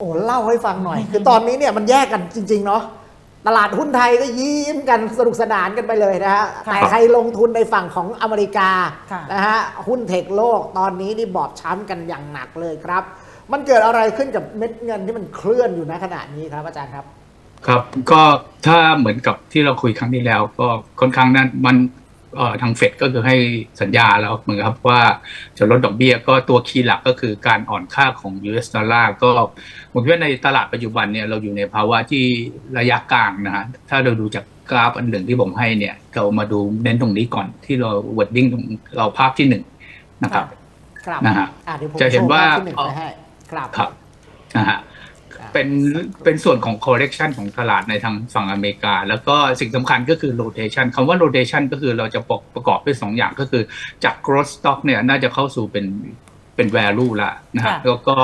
โอ้เล่าให้ฟังหน่อย คือตอนนี้เนี่ยมันแยกกันจริง ๆ เนาะตลาดหุ้นไทยก็ยิ้มกันสนุกสนานกันไปเลยนะฮะค่ะแต่ใครลงทุนในฝั่งของอเมริกาค่ะนะฮะหุ้นเทคโลกตอนนี้นี่บอบช้ำกันอย่างหนักเลยครับ มันเกิดอะไรขึ้นกับเม็ดเงินที่มันเคลื่อนอยู่ณขณะนี้ครับอาจารย์ครับ ครับก็ถ้าเหมือนกับที่เราคุยครั้งที่แล้ว ก็ค่อนข้างนั้นมันเอ่อ ทางเฟดก็คือให้สัญญาแล้วเหมือนครับว่าจะลดดอกเบี้ยก็ตัวคีย์หลักก็คือการอ่อนค่าของ US ดอลลาร์ก็ผมคิดว่าในตลาดปัจจุบันเนี่ยเราอยู่ในภาวะที่ระยะกลางนะฮะถ้าเราดูจากกราฟอันหนึ่งที่ผมให้เนี่ย เรามาดูเน้นตรงนี้ก่อนที่เราวอดดิ้งเราภาพที่หนึ่งนะครับครับนะฮะอะเดี๋ยวผมจะเห็นว่าโชภพที่หนึ่งไปให้ครับครับนะฮะ เป็นเป็นส่วนของ correction ของตลาดในทางฝั่งอเมริกา แล้วก็สิ่งสำคัญก็คือ rotation คำว่า rotation ก็คือเราจะประประกอบด้วยสองอย่างก็คือจาก growth stock เนี่ยน่าจะเข้าสู่เป็นเป็น value ละนะฮะค่ะแล้วก็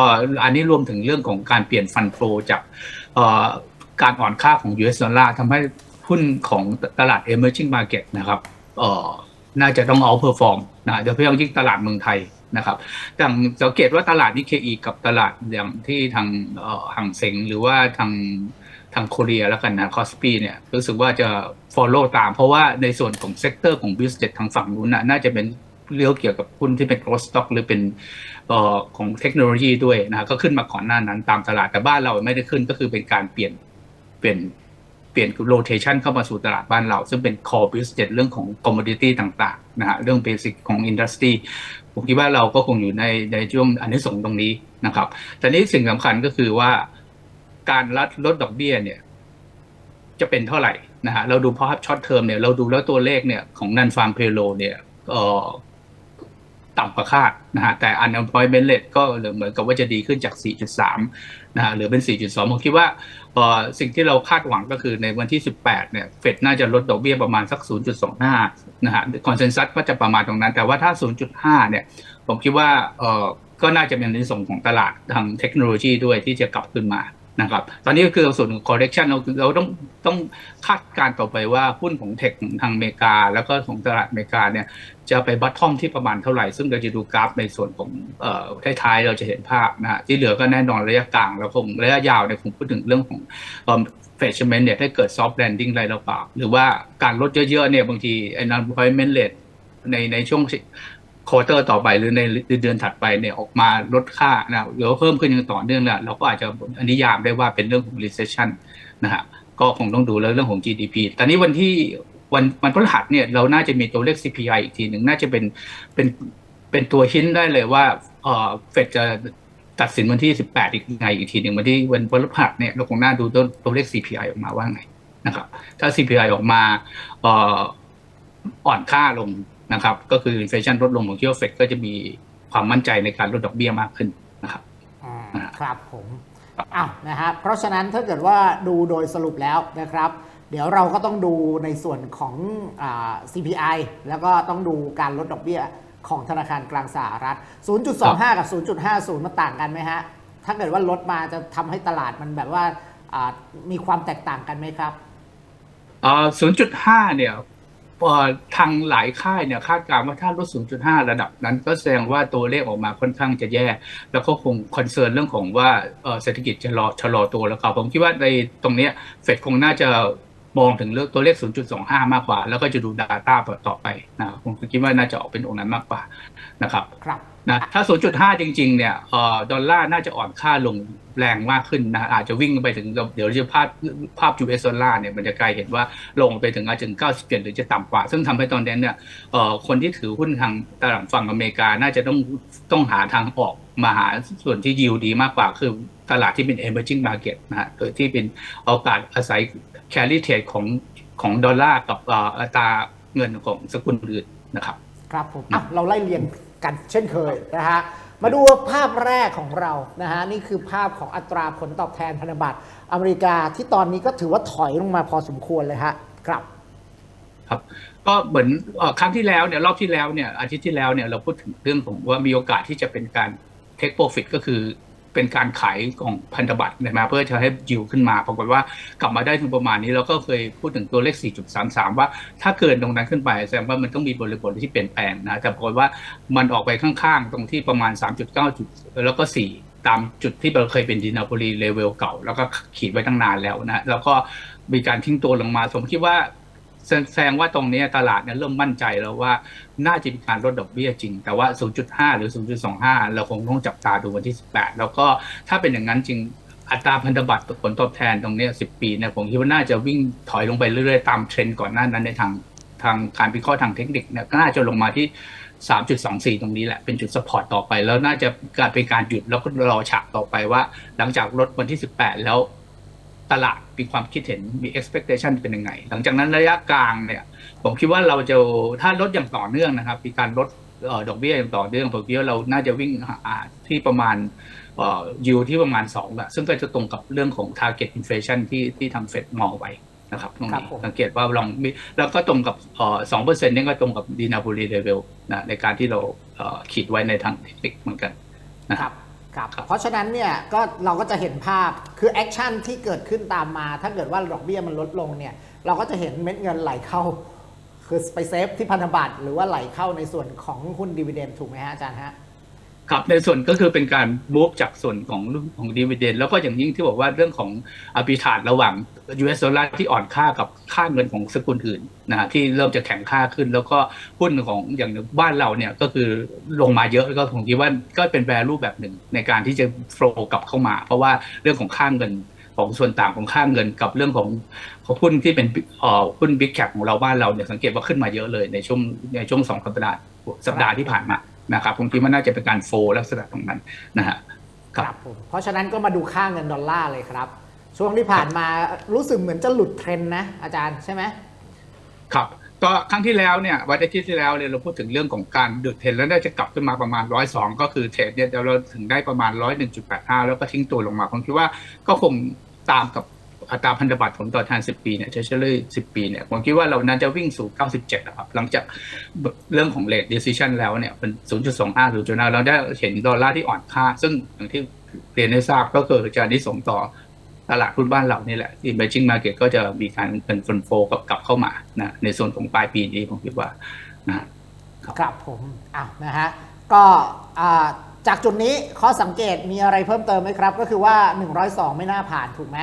อันนี้รวมถึงเรื่องของการเปลี่ยน fund flow จากเอ่อการอ่อนค่าของ US ดอลลาร์ทำให้หุ้นของตลาด emerging market นะครับเอ่อน่าจะต้อง outperform นะโดยเฉพาะอย่างยิ่งตลาดเมืองไทย นะครับอย่างสังเกตว่าตลาดนิเคอีกับตลาดอย่างที่ทางหังเซ็งหรือว่าทางทางโคเรียแล้วกันนะคอสปีเนี่ยรู้สึกว่าจะ follow ตาม เพราะว่าในส่วนของเซกเตอร์ของ business ทางฝั่งนู้นนะน่าจะเป็นเรื่องเกี่ยวกับหุ้นที่เป็น growth stock หรือเป็นออของเทคโนโลยีด้วยนะก็ขึ้นมาก่อนหน้านั้นตามตลาดแต่บ้านเราไม่ได้ขึ้นก็คือเป็นการเปลี่ยนเปลี่ยน เปลี่ยน rotation เข้ามาสู่ตลาดบ้านเรา ซึ่งเป็น core business เรื่องของ commodity ต่างๆนะฮะเรื่อง basic ของ industry ผมคิดว่าเราก็คงอยู่ในในช่วงอันนี้ส่งตรงนี้นะครับแต่นี้สิ่งสำคัญก็คือว่าการลดลดดอกเบี้ยเนี่ย จะเป็นเท่าไหร่นะฮะเราดูภาพช็อตเทอมเนี่ยเราดูแล้วตัวเลขเนี่ยของนันฟาร์มเพโลเนี่ยเอ่อ ต่ำกว่าคาดนะฮะแต่ unemployment rate ก็เหมือนกับว่าจะดีขึ้นจาก 4.3 นะฮะหรือเป็น 4.2 ผมคิดว่าสิ่งที่เราคาดหวังก็คือในวันที่ 18 เนี่ยเฟดน่าจะลดดอกเบี้ยประมาณสัก 0.25 นะฮะคอนเซนแซสก็จะประมาณตรงนั้น แต่ว่าถ้า 0.5 เนี่ย ผมคิดว่าเออก็น่าจะเป็นในส่วนของตลาดทางเทคโนโลยีด้วยที่จะกลับขึ้นมา นะครับ ตอนนี้ก็คือส่วนของ correction เราเราต้องต้องคาดการณ์ต่อไปว่าหุ้นของเทคของทางอเมริกา แล้วก็ของตลาดอเมริกาเนี่ยจะไปบัตทอมที่ประมาณเท่าไหร่ ซึ่งเราจะดูกราฟในส่วนของเอ่อท้ายๆเราจะเห็นภาพนะฮะที่เหลือก็แน่นอนระยะกลางแล้วคงระยะยาวเนี่ยผมพูดถึงเรื่องของเอ่อเฟชเมนต์เนี่ยถ้าเกิดซอฟต์แลนดิ้งอะไรหรือเปล่าหรือว่าการลดเยอะๆเนี่ยบางทีไอ้ unemployment rate ในในช่วง ควอเตอร์ต่อไปหรือในเดือนถัดไปเนี่ยออกมาลดค่านะหรือว่าเพิ่มขึ้นอย่างต่อเนื่องเนี่ยเราก็อาจจะอนิยามได้ว่าเป็นเรื่องของ recession นะฮะก็คงต้องดูแล้วเรื่องของ GDP ตอนนี้วันที่วันวันพฤหัสเนี่ยเราน่าจะมีตัวเลข CPI อีกทีหนึ่งน่าจะเป็นเป็นเป็นตัวหินได้เลยว่าเออเฟดจะตัดสินวันที่ 18 อีกไงอีกทีหนึ่งวันที่วันพฤหัสเนี่ยเราคงน่าดูตัวตัวเลข CPI ออกมาว่าไงนะครับถ้า CPI ออกมาอ่อนค่าลง นะครับ ก็คืออินฟลชันลดลงของคิดว่าเฟดก็จะมีความมั่นใจในการลดดอกเบี้ยมากขึ้นนะครับอ่าอ่าครับผมอ้าวนะฮะเพราะฉะนั้นถ้าเกิดว่าดูโดยสรุปแล้วนะครับ เดี๋ยวเราก็ต้องดูในส่วนของอา CPI แล้วก็ต้องดูการลดดอกเบี้ยของธนาคารกลางสหรัฐ 0.25 กับ 0.50 มันต่างกันไหมฮะ ถ้าเกิดว่าลดมาจะทำให้ตลาดมันแบบว่าอ่ามีความแตกต่างกันไหมครับเอ่อ0.5 เนี่ยเอ่อ ทางหลายค่ายเนี่ยคาดการณ์ว่าถ้าลด 0.5 ระดับนั้นก็แสดงว่าตัวเลขออกมาค่อนข้างจะแย่ แล้วก็คงคอนเซิร์นเรื่องของว่าเศรษฐกิจจะรอชะลอตัวแล้วครับผมคิดว่าในตรงนี้เฟดคงน่าจะมองถึงเรื่องตัวเลข 0.25 มากกว่า แล้วก็จะดู Data ต่อไปนะครับผมคิดว่าน่าจะออกเป็นองค์นั้นมากกว่านะครับครับ นะถ้า 0.5 จริง ๆ เนี่ยออดอลลาร์น่าจะอ่อนค่าลงแรงมากขึ้นนะอาจจะวิ่งไปถึงเดี๋ยวจะภาพภาพ US ดอลลาร์เนี่ยมันจะกลายเห็นว่าลงไปถึงอาจจะถึง90หรือจะต่ำกว่า ซึ่งทำให้ตอนนี้เนี่ยคนที่ถือหุ้นทางตลาดฝั่งอเมริกาน่าจะต้องต้องหาทางออกมาหาส่วนที่ยิวดีมากกว่า คือตลาดที่เป็น emerging market นะฮะโดยที่เป็นโอกาสอาศัย carry trade ของของดอลลาร์กับอัตราเงินของสกุลอื่นนะครับ ครับผมอะเราไล่เรียง กันเช่นเคยนะฮะมาดูภาพแรกของเรานะฮะนี่คือภาพของอัตราผลตอบแทนพันธบัตรอเมริกาที่ตอนนี้ก็ถือว่าถอยลงมาพอสมควรเลยฮะครับครับก็เหมือนครั้งที่แล้วเนี่ยรอบที่แล้วเนี่ยอาทิตย์ที่แล้วเนี่ยเราพูดถึงเรื่องของว่ามีโอกาสที่จะเป็นการเทคโปรฟิตก็คือ เป็นการขายของพันธบัตรนะมาเพื่อจะให้ยิวขึ้นมาปรากฏว่ากลับมาได้ถึงประมาณนี้เราก็เคยพูดถึงตัวเลข 4.33 ว่าถ้าเกินตรงนั้นขึ้นไปแสดงว่ามันต้องมีบริบทที่เปลี่ยนแปลงนะแต่ปรากฏว่ามันออกไปข้างๆ ตรงที่ประมาณ 3.9 จุดแล้วก็ 4ตามจุดที่เราเคยเป็นดินาโปลีเลเวลเก่า แล้วก็ขีดไว้ตั้งนานแล้วนะ แล้วก็มีการทิ้งตัวลงมา ผมคิดว่า แสดงว่าตรงนี้ตลาดเนี่ยเริ่มมั่นใจแล้วว่าน่าจะมีการลดดอกเบี้ยจริง แต่ว่า 0.5 หรือ 0.25 เราคงต้องจับตาดูวันที่ 18 แล้วก็ถ้าเป็นอย่างนั้นจริงอัตราพันธบัตรผลตอบแทนตรงนี้ 10 ปีเนี่ยผมคิดว่าน่าจะวิ่งถอยลงไปเรื่อยๆ ตามเทรนด์ก่อนหน้านั้นในทางทางการวิเคราะห์ทางเทคนิคเนี่ยก็น่าจะลงมาที่ 3.24 ตรงนี้แหละ เป็นจุดสปอร์ตต่อไป แล้วน่าจะการเป็นการหยุดแล้วก็รอฉากต่อไปว่า หลังจากลดวันที่ 18 แล้ว ตลาดมีความคิดเห็นมี expectation เป็นยังไง หลังจากนั้นระยะกลางเนี่ย ผมคิดว่าเราจะถ้าลดอย่างต่อเนื่องนะครับมีการลดเอ่อดอกเบี้ยอย่างต่อเนื่องผมคิดว่าเราน่าจะวิ่งหาที่ประมาณเอ่อยูที่ประมาณ2อะซึ่งก็จะตรงกับเรื่องของ target inflation ที่ที่ทางเฟดมองไว้นะครับตรงครับนี้ผมสังเกตว่าลองมีแล้วก็ตรงกับเอ่อสองเปอร์เซ็นต์นี่ก็ตรงกับดีนาบูรีเลเวลนะในการที่เราเอ่อขีดไว้ในทางเทคนิคเหมือนกันนะคครัรับบ ครับเพราะฉะนั้นเนี่ยก็เราก็จะเห็นภาพคือแอคชั่นที่เกิดขึ้นตามมา ถ้าเกิดว่าดอกเบี้ยมันลดลงเนี่ยเราก็จะเห็นเม็ดเงินไหลเข้า คือไปเซฟที่พันธบัตรหรือว่าไหลเข้าในส่วนของหุ้นดีเวเดนถูกไหมฮะอาจารย์ฮะ ครับในส่วนก็คือเป็นการบูฟจากส่วนของของดีเวเดนแล้วก็อย่างยิ่งที่บอกว่าเรื่องของอาบิทาดระหว่าง US ดอลลาร์ที่อ่อนค่ากับค่าเงินของสกุลอื่นนะฮะที่เริ่มจะแข็งค่าขึ้น แล้วก็หุ้นของอย่างบ้านเราเนี่ยก็คือลงมาเยอะก็ผมคิดว่าก็เป็น value แบบหนึ่งในการที่จะ flow กลับเข้ามา เพราะว่าเรื่องของค่าเงินของส่วนต่างของค่าเงินกับเรื่องของของหุ้นที่เป็นอ่อหุ้น big cap ของเราบ้านเราเนี่ยสังเกตว่าขึ้นมาเยอะเลยในช่วงในช่วงสองสัปดาห์สัปดาห์ที่ผ่านมา นะครับผมคิดว่าน่าจะเป็นการโฟลักษณะตรงนั้นนะฮะครับผมเพราะฉะนั้นก็มาดูค่าเงินดอลลาร์เลยครับ ช่วงที่ผ่านมารู้สึกเหมือนจะหลุดเทรนด์นะ อาจารย์ใช่ไหมครับก็ครั้งที่แล้วเนี่ยวันอาทิตย์ที่แล้วเนี่ยเราพูดถึงเรื่องของการดึกเทรนแล้วน่าจะกลับขึ้นมาประมาณร้อยสองก็คือเทรดเนี่ยเดี๋ยวเราถึงได้ประมาณร้อยหนึ่งจุดแปดห้าแล้วก็ทิ้งตัวลงมาผมคิดว่าก็คงตามกับ อัตราพันธบัตรผลตอบแทน10 ปีเนี่ยเทเชอรี่10 ปีเนี่ยผมคิดว่าเราน่าจะวิ่งสู่ 97นะครับหลังจากเรื่องของ rate decision แล้วเนี่ยเป็น 0.25 0.5เราได้เห็นดอลลาร์ที่อ่อนค่า ซึ่งอย่างที่เรียนให้ทราบก็คือจะนิสงส์ต่อตลาดหุ้นบ้านเรานี่แหละ emerging market ก็จะมีการเป็นฟันโฟกับกลับเข้ามานะในส่วนของปลายปีนี้ผมคิดว่านะครับผมอ้าวนะฮะก็จากจุดนี้ข้อสังเกตมีอะไรเพิ่มเติมไหมครับ ก็คือว่า 102 ไม่น่าผ่านถูกไหม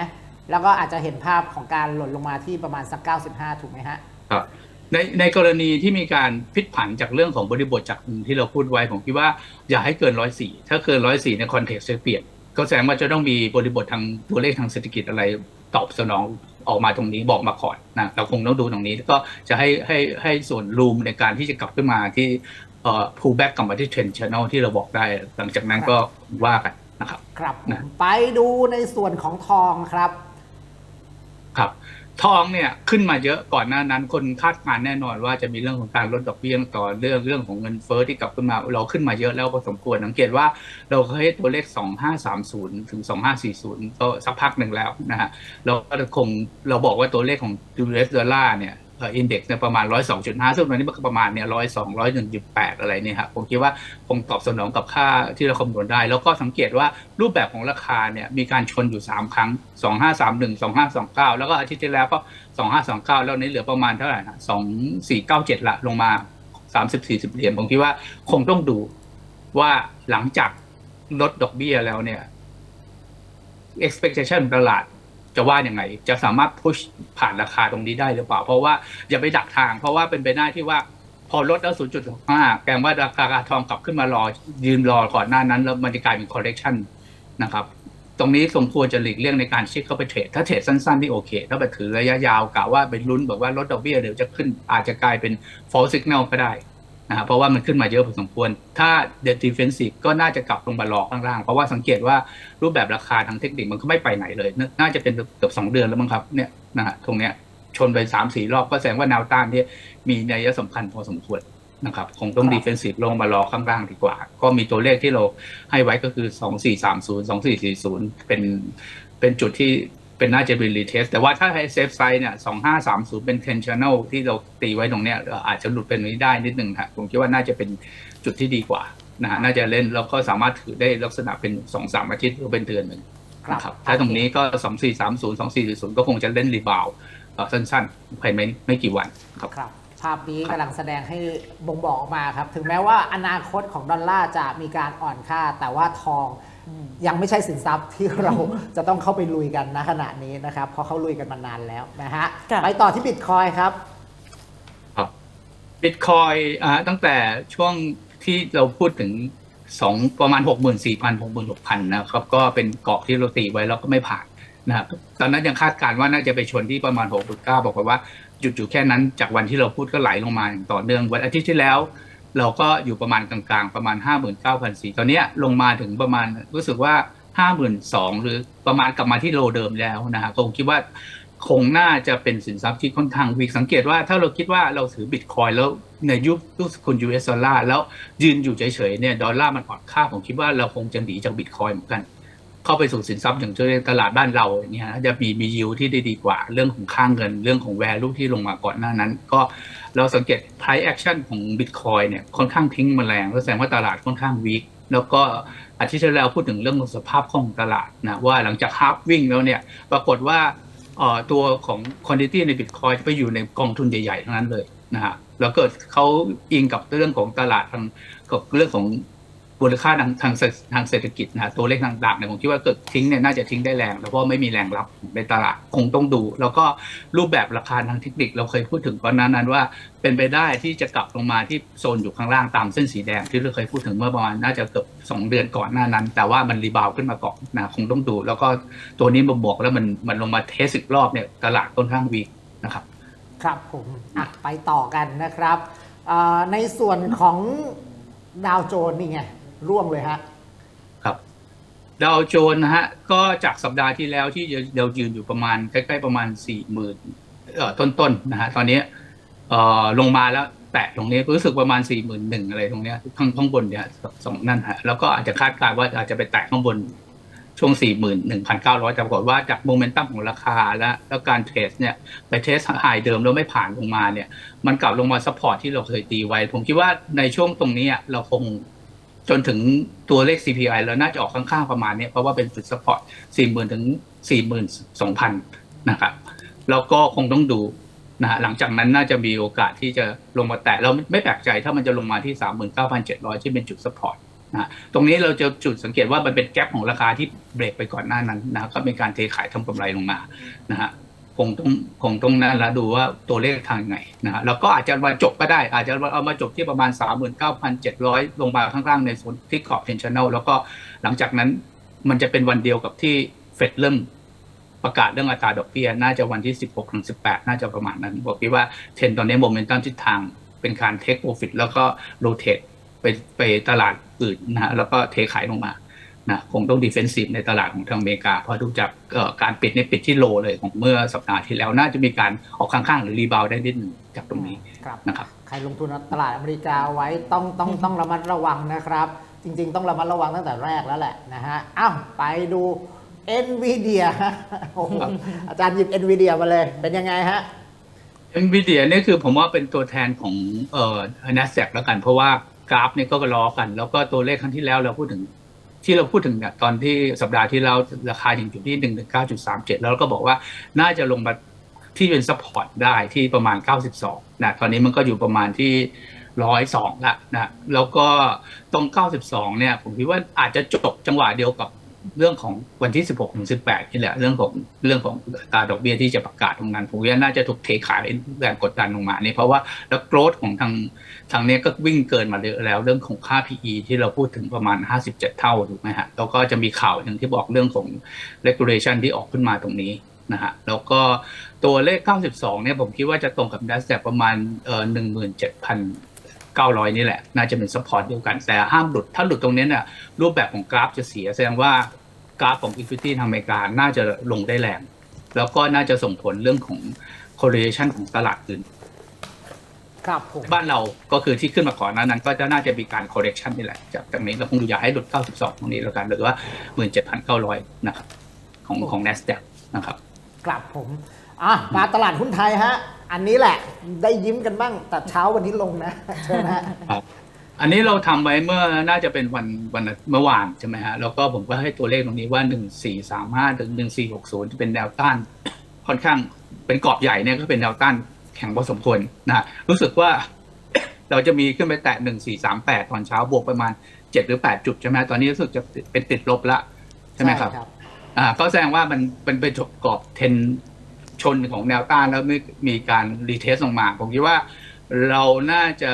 แล้วก็อาจจะเห็นภาพของการหล่นลงมาที่ประมาณสัก 95 ถูกไหมฮะครับในในกรณีที่มีการพลิกผันจากเรื่องของบริบทจากที่เราพูดไว้ผมคิดว่าอย่าให้เกินร้อยสี่ถ้าเกินร้อยสี่ในคอนเทกซ์จะเปลี่ยนก็แสดงว่าจะต้องมีบริบททางตัวเลขทางเศรษฐกิจอะไรตอบสนองออกมาตรงนี้บอกมาก่อนนะเราคงต้องดูตรงนี้ แล้วก็จะให้ให้ให้ส่วนรูมในการที่จะกลับขึ้นมาที่เอ่อ pull back กลับมาที่ trend channel ที่เราบอกได้ หลังจากนั้นก็ว่ากันนะครับ ครับผมนะไปดูในส่วนของทองครับครับ ทองเนี่ยขึ้นมาเยอะก่อนหน้านั้น คนคาดการณ์แน่นอนว่าจะมีเรื่องของการลดดอกเบี้ยต่อเรื่องเรื่องของเงินเฟ้อที่กลับขึ้นมาเราขึ้นมาเยอะแล้วพอสมควรสังเกตว่าเราเคยตัวเลข 2530 ถึง 2540 ก็สักพักหนึ่งแล้วนะฮะเราก็คงเราบอกว่าตัวเลขของ US ดอลลาร์เนี่ย อินเด็กซ์เนี่ยประมาณ102.5ซึ่งตอนนี้มันก็ประมาณเนี่ย102 101.8อะไรเนี่ยครับผมคิดว่าคงตอบสนองกับค่าที่เราคำนวณได้ แล้วก็สังเกตว่ารูปแบบของราคาเนี่ยมีการชนอยู่3ครั้ง2531 2529แล้วก็อาทิตย์ที่แล้วก็2529แล้วนี้เหลือประมาณเท่าไหร่นะ2497ละลงมา30-40เหรียญผมคิดว่าคงต้องดูว่าหลังจากลดดอกเบี้ยแล้วเนี่ย expectation ตลาด จะว่าอย่างไง จะสามารถ push ผ่านราคาตรงนี้ได้หรือเปล่า เพราะว่าอย่าไปดักทาง เพราะว่าเป็นไปได้ที่ว่าพอลดแล้ว0.5แปลว่าราคาทองกลับขึ้นมารอ ยืนรอก่อนหน้านั้น แล้วมันจะกลายเป็น correction นะครับ ตรงนี้สมควรจะหลีกเลี่ยงในการชิดเข้าไปเทรด ถ้าเทรดสั้นๆที่โอเค ถ้าไปถือระยะยาวกะว่าไปลุ้นแบบว่าลดดอกเบี้ยเดี๋ยวจะขึ้นอาจจะกลายเป็น false signal ก็ได้ นะครับเพราะว่ามันขึ้นมาเยอะพอสมควร ถ้า debt defensive ก็น่าจะกลับลงมารอข้างล่าง เพราะว่าสังเกตว่ารูปแบบราคาทางเทคนิคมันก็ไม่ไปไหนเลย น่าจะเป็นเกือบสองเดือนแล้วมั้งครับเนี่ยนะฮะตรงเนี้ยชนไปสามสี่รอบก็แสดงว่าแนวต้านที่มีนัยสำคัญพอสมควรนะครับคงต้องครับ defensive ลงมารอข้างล่างดีกว่า ก็มีตัวเลขที่เราให้ไว้ก็คือ 2430 2440 เป็นเป็นจุดที่ เป็นน่าจะเป็นรีเทสแต่ว่าถ้าให้เซฟไซด์เนี่ย2530เป็น10 channel ที่เราตีไว้ตรงเนี้ยเอ่ออาจจะหลุดเป็นนี้ได้นิดนึงฮะผมคิดว่าน่าจะเป็นจุดที่ดีกว่านะฮะน่าจะเล่นแล้วก็สามารถถือได้ลักษณะเป็น2อสามอาทิตย์หรือเป็นเดือนหนึ่งครับนะครับถ้าตรงนี้ก็2430 2440ก็คงจะเล่นรีบาวด์เอ่อสั้นๆภายในไม่ไม่กี่วันครับครับภาพนี้กำลังแสดงให้บ่งบอกออกมาครับ ถึงแม้ว่าอนาคตของดอลลาร์จะมีการอ่อนค่า แต่ว่าทอง ยังไม่ใช่สินทรัพย์ที่เราจะต้องเข้าไปลุยกันณขณะนี้นะครับ เพราะเขาลุยกันมานานแล้วนะฮะค่ะ ไปต่อที่บิตคอยครับครับบิตคอยอ่าตั้งแต่ช่วงที่เราพูดถึงสองประมาณหกหมื่นสี่พันหกหมื่นหกพันนะครับ ก็เป็นเกาะที่เราตีไว้แล้วก็ไม่ผ่านนะครับตอนนั้นยังคาดการณ์ว่าน่าจะไปชนที่ประมาณหกจุดเก้าบอกว่าหยุดอยู่แค่นั้นจากวันที่เราพูดก็ไหลลงมาอย่างต่อเนื่องวันอาทิตย์ที่แล้ว เราก็อยู่ประมาณกลางๆ ประมาณห้าหมื่นเก้าพันสี่ตอนนี้ลงมาถึงประมาณรู้สึกว่าห้าหมื่นสองหรือประมาณกลับมาที่โลเดิมแล้วนะฮะก็ผมคิดว่าคงน่าจะเป็นสินทรัพย์ที่ค่อนข้างวิกสังเกตว่าถ้าเราคิดว่าเราถือบิตคอยแล้วในยุคยุคสกุล US ดอลลาร์แล้วยืนอยู่เฉยๆเนี่ยดอลลาร์มันอ่อนค่าผมคิดว่าเราคงจะหนีจากบิตคอยเหมือนกัน เข้าไปสู่สินทรัพย์อย่างเช่นตลาดบ้านเราเงี้ยจะมีมียิวที่ได้ดีกว่าเรื่องของค่างเงินเรื่องของ value ที่ลงมาก่อนหน้านั้น ก็เราสังเกต price action ของ Bitcoin เนี่ยค่อนข้างทิ้งแมลงก็แสดงว่าตลาดค่อนข้างวีคแล้วก็อาทิตย์ที่แล้วพูดถึงเรื่องของสภาพของตลาดนะว่าหลังจากฮาร์ฟวิ่งแล้วเนี่ยปรากฏว่าตัวของ quantity ใน Bitcoin จะไปอยู่ในกองทุนใหญ่ๆทั้งนั้นเลยนะฮะแล้วเกิดเขาอิงกับเรื่องของตลาดทางกับเรื่องของ มูลค่าทางทางเศรษฐทางเศรษฐกิจนะตัวเลขต่างๆเนี่ยผมคิดว่าเกิดทิ้งเนี่ยน่าจะทิ้งได้แรงแล้วเพราะไม่มีแรงรับในตลาดคงต้องดู แล้วก็รูปแบบราคาทางเทคนิคเราเคยพูดถึงก่อนนานั้นว่า เป็นไปได้ที่จะกลับลงมาที่โซนอยู่ข้างล่างตามเส้นสีแดงที่เราเคยพูดถึงเมื่อประมาณน่าจะเกือบสองเดือนก่อนหน้านั้น แต่ว่ามันรีบาวขึ้นมาก่อนนะคงต้องดู แล้วก็ตัวนี้มาบวกแล้วมันมันลงมาเทสอีกรอบเนี่ยตลาดค่อนข้างวีกนะครับครับผมไปต่อกันนะครับในส่วนของดาวโจนส์นี่ไง ร่วงเลยฮะครับดาวโจนส์นะฮะก็จากสัปดาห์ที่แล้วที่เรายืนอยู่ประมาณใกล้ๆประมาณสี่หมื่นต้นๆนะฮะตอนนี้เอ่อลงมาแล้วแตะตรงนี้รู้สึกประมาณสี่หมื่นหนึ่งอะไรตรงเนี้ยข้างข้างบนเนี่ยสองนั่นฮะแล้วก็อาจจะคาดการณ์ว่าอาจจะไปแตะข้างบนช่วงสี่หมื่นหนึ่งพันเก้าร้อยแต่ปรากฏว่าจากโมเมนตัมของราคาและแล้วการเทรดเนี่ยไปเทสไฮเดิมแล้วไม่ผ่านลงมาเนี่ย มันกลับลงมาซัพพอร์ตที่เราเคยตีไว้ ผมคิดว่าในช่วงตรงนี้เราคง จนถึงตัวเลข CPI แล้วน่าจะออกข้างๆประมาณนี้เพราะว่าเป็นจุดซัพพอร์ต4 0,000 ถึง 42,000 นะครับแล้วก็คงต้องดูนะฮะหลังจากนั้นน่าจะมีโอกาสที่จะลงมาแตะเราไม่แปลกใจถ้ามันจะลงมาที่ 39,700 ที่เป็นจุดซัพพอร์ตนะตรงนี้เราจะจุดสังเกตว่ามันเป็นแกลบของราคาที่เบรกไปก่อนหน้านั้นนะก็เป็นการเทขายทำกำไรลงมานะฮะ งต้องคงต้องนั่นแล้วดูว่าตัวเลขทางไงนะฮะแล้วก็อาจจะมาจบก็ได้ อาจจะเอามาจบที่ประมาณ 39,700 ลงมาข้างล่างในโซนที่กรอบเทนชันแนลแล้วก็หลังจากนั้นมันจะเป็นวันเดียวกับที่เฟดเริ่มประกาศเรื่องอัตราดอกเบี้ยน่าจะวันที่ 16ถึง18 น่าจะประมาณนั้นบอกพี่ว่าเทรนตอนนี้โมเมนตัมทิศทางเป็นการเทคโปรฟิตแล้วก็โรเตไปไปตลาดอื่นนะฮะแล้วก็เทขายลงมา นะคงต้องดิเฟนซีฟในตลาดของทางอเมริกา เพราะดูจากเอ่อการปิดในปิดที่โลเลยของเมื่อสัปดาห์ที่แล้วน่าจะมีการออกข้างๆ หรือรีบาวได้นิดหนึ่งจากตรงนี้ครับนะครับใครลงทุนตลาดอเมริกาไว้ต้องต้องต้องระมัดระวังนะครับ จริง ๆ ต้องระมัดระวังตั้งแต่แรกแล้วแหละนะฮะอ้าวไปดู NVIDIA ฮะโอ้โหอาจารย์หยิบ NVIDIA มาเลย เป็นยังไงฮะ NVIDIA เนี่ยคือผมว่าเป็นตัวแทนของเอ่อ NASDAQ แล้วกัน เพราะว่ากราฟเนี่ยก็ล้อกัน แล้วก็ตัวเลขครั้งที่แล้วเราพูดถึง ที่เราพูดถึงเนี่ยตอนที่สัปดาห์ที่แล้วราคายังอยู่ที่หนึ่งถึงเก้าจุดสามเจ็ดแล้วเราก็บอกว่าน่าจะลงมาที่เป็นซัพพอร์ตได้ที่ประมาณเก้าสิบสองนะ ตอนนี้มันก็อยู่ประมาณที่ร้อยสองละนะ แล้วก็ตรงเก้าสิบสองเนี่ย ผมคิดว่าอาจจะจบจังหวะเดียวกับ เรื่องของวันที่สิบหกถึงสิบแปดนี่แหละ เรื่องของเรื่องของตาดอกเบี้ยที่จะประกาศตรงนั้นผมว่าน่าจะถูกเทขายแรงกดดันลงมาเนี่ยเพราะว่าแล้วโกรธของทางทางเนี้ยก็วิ่งเกินมาเยอะแล้ว เรื่องของค่า PE ที่เราพูดถึงประมาณ 57 เท่าถูกไหมฮะแล้วก็จะมีข่าวอย่างที่บอกเรื่องของ regulation ที่ออกขึ้นมาตรงนี้นะฮะแล้วก็ตัวเลข 92 เนี่ยผมคิดว่าจะตรงกับ NASDAQ ประมาณเอ่อ 17,900 นี่แหละ น่าจะเป็น support เดียวกัน แต่ห้ามหลุด ถ้าหลุดตรงนี้เนี่ยรูปแบบของกราฟจะเสีย แสดงว่ากราฟของ equity ทางอเมริกา น่าจะลงได้แรง แล้วก็น่าจะส่งผลเรื่องของ correlation ของตลาดอื่นครับผมบ้านเราก็คือที่ขึ้นมาก่อนหนานั้น ก็จะน่าจะมีการ correction นี่แหละ จากตรงนี้เราคงอยากให้หลุด 92 ตรงนี้แล้วกัน หรือว่า 17,900 นะครับ ของของ NASDAQ นะครับ ครับผม อะมาตลาดหุ้นไทยฮะ อันนี้แหละได้ยิ้มกันบ้างแต่เช้าวันนี้ลงนะเชิญฮะอันนี้เราทำไว้เมื่อน่าจะเป็นวันวันเมื่อวานใช่ไหมฮะแล้วก็ผมก็ให้ตัวเลขตรงนี้ว่า1435ถึง1460จะเป็นแนวต้าน ค่อนข้างเป็นกรอบใหญ่เนี่ยก็เป็นแนวต้านแข็งพอสมควรนะฮะรู้สึกว่า เราจะมีขึ้นไปแตะ1438ตอนเช้าบวกประมาณเจ็ดหรือแปดจุดใช่ไหมตอนนี้รู้สึกจะเป็นติดลบละใช่ไหมครับ อ่า ก็แสดงว่ามันเป็นไปจบกรอบเทน ชนของแนวต้านแล้วไม่มีการรีเทสลงมา ผมคิดว่าเราน่าจะ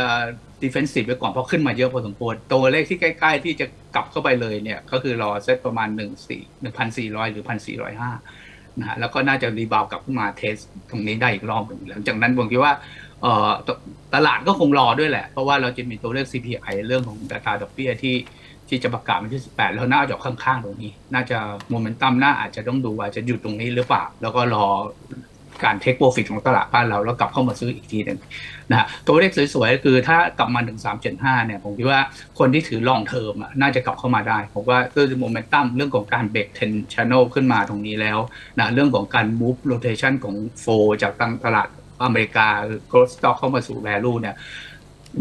ดิเฟนซีฟไว้ก่อนเพราะขึ้นมาเยอะพอสมควรตัวเลขที่ใกล้ ๆ ที่จะกลับเข้าไปเลยเนี่ย ก็คือรอเซตประมาณ 1 4 1,400 หรือ 1,405นะฮะแล้วก็น่าจะรีบาวกลับขึ้นมาเทสตรงนี้ได้อีกรอบหนึ่งหลังจากนั้นผมคิดว่าตลาดก็คงรอด้วยแหละ เพราะว่าเราจะมีตัวเลข CPI เรื่องของอัตราดอกเบี้ยที่ ที่จะประกาศวันที่ 18 แล้วน่าจะออกข้างๆ ตรงนี้ น่าจะโมเมนตัมน่าอาจจะต้องดูว่าจะหยุดตรงนี้หรือเปล่า แล้วก็รอการเทคโปรฟิตของตลาดบ้านเราแล้วกลับเข้ามาซื้ออีกทีหนึ่งนะฮะตัวเลขสวยๆ คือถ้ากลับมาถึง 375 เนี่ย ผมคิดว่าคนที่ถือลองเทอมน่าจะกลับเข้ามาได้ ผมว่าก็คือโมเมนตัมเรื่องของการเบรกเทนช n น e l ขึ้นมาตรงนี้แล้วนะเรื่องของการ move rotation ของโฟจากทางตลาดอเมริกา growth stock เข้ามาสู่ value เนี่ย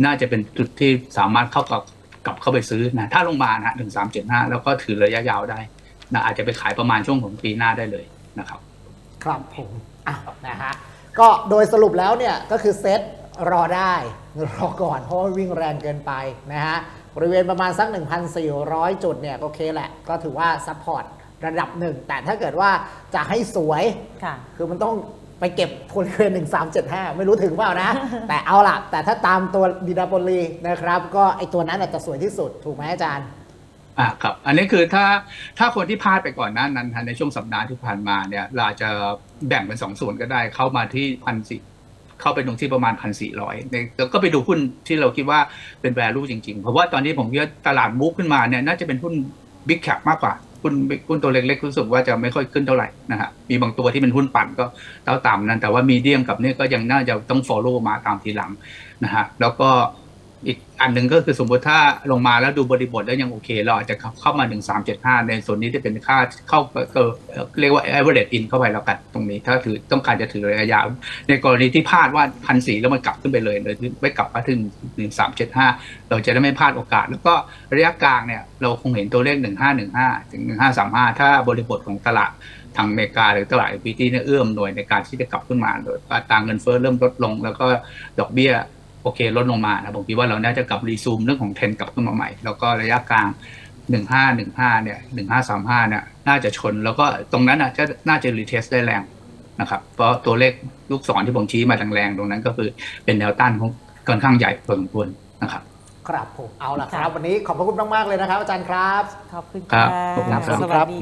น่าจะเป็นจุดที่สามารถเข้ากับ กลับเข้าไปซื้อนะถ้าลงมานะหนึ่งสามเจ็ดห้าแล้วก็ถือระยะยาวได้นะอาจจะไปขายประมาณช่วงของปีหน้าได้เลยนะครับ ครับผมอะนะฮะก็โดยสรุปแล้วเนี่ยก็คือเซตรอได้รอก่อนเพราะว่าวิ่งแรงเกินไปนะฮะบริเวณประมาณสัก 1,400 จุดเนี่ยก็โอเคแหละ ก็ถือว่าซัพพอร์ตระดับหนึ่ง แต่ถ้าเกิดว่าจะให้สวยค่ะคือมันต้อง ไปเก็บบริเวณ1375ไม่รู้ถึงเปล่านะ แต่เอาล่ะ แต่ถ้าตามตัวดีดาโปลีนะครับ ก็ไอตัวนั้นอาจจะสวยที่สุดถูกไหมอาจารย์อ่าครับ อันนี้คือถ้าถ้าคนที่พลาดไปก่อนหน้านั้นฮะในช่วงสัปดาห์ที่ผ่านมาเนี่ย เราอาจจะแบ่งเป็นสองส่วนก็ได้เข้ามาที่พันสี่เข้าไปตรงที่ประมาณพันสี่ร้อยแล้วก็ไปดูหุ้นที่เราคิดว่าเป็น value จริงๆ เพราะว่าตอนนี้ผมคิดว่าตลาดมุกขึ้นมาเนี่ยน่าจะเป็นหุ้น big cap มากกว่า หุ้นหุ้นตัวเล็กๆรู้สึกว่าจะไม่ค่อยขึ้นเท่าไหร่นะฮะมีบางตัวที่เป็นหุ้นปั่นก็เต้าต่ำนั้นแต่ว่ามีเดียมกับเนี่ยก็ยังน่าจะต้อง follow มาตามทีหลังนะฮะแล้วก็ อีกอันหนึ่งก็คือสมมติถ้าลงมาแล้วดูบริบทแล้วยังโอเค เราอาจจะเข้ามา 1375 ในส่วนนี้ที่เป็นค่าเข้าเอ่อเรียกว่า average in เข้าไปแล้วกันตรงนี้ ถ้าถือต้องการจะถือระยะยาว ในกรณีที่พลาดว่าพันสี่แล้วมันกลับขึ้นไปเลยเลยไม่กลับมาถึง 1375 เราจะได้ไม่พลาดโอกาส แล้วก็ระยะกลางเนี่ยเราคงเห็นตัวเลข 1515 ถึง 1535 ถ้าบริบทของตลาดทางอเมริกาหรือตลาด equity เนี่ยเอื้อมหน่วยในการที่จะกลับขึ้นมาโดยอัตราเงินเฟ้อเริ่มลดลง แล้วก็ดอกเบี้ย โอเคลดลงมานะผมคิดว่าเราน่าจะกลับรีซูมเรื่องของเทรนกลับขึ้นมาใหม่ แล้วก็ระยะกลาง 1515 เนี่ย 1535 เนี่ย น่าจะชน แล้วก็ตรงนั้นอะจะน่าจะรีเทสได้แรงนะครับ เพราะตัวเลขลูกศรที่ผมชี้มาแรงๆตรงนั้นก็คือเป็นแนวต้านของค่อนข้างใหญ่พอสมควรนะครับครับผมเอาล่ะคค่ะรับ วันนี้ขอบพระคุณมากๆเลยนะครับ อาจารย์ครับ ขอบคุณครัค่ะบขอบคุณครับสวัสดี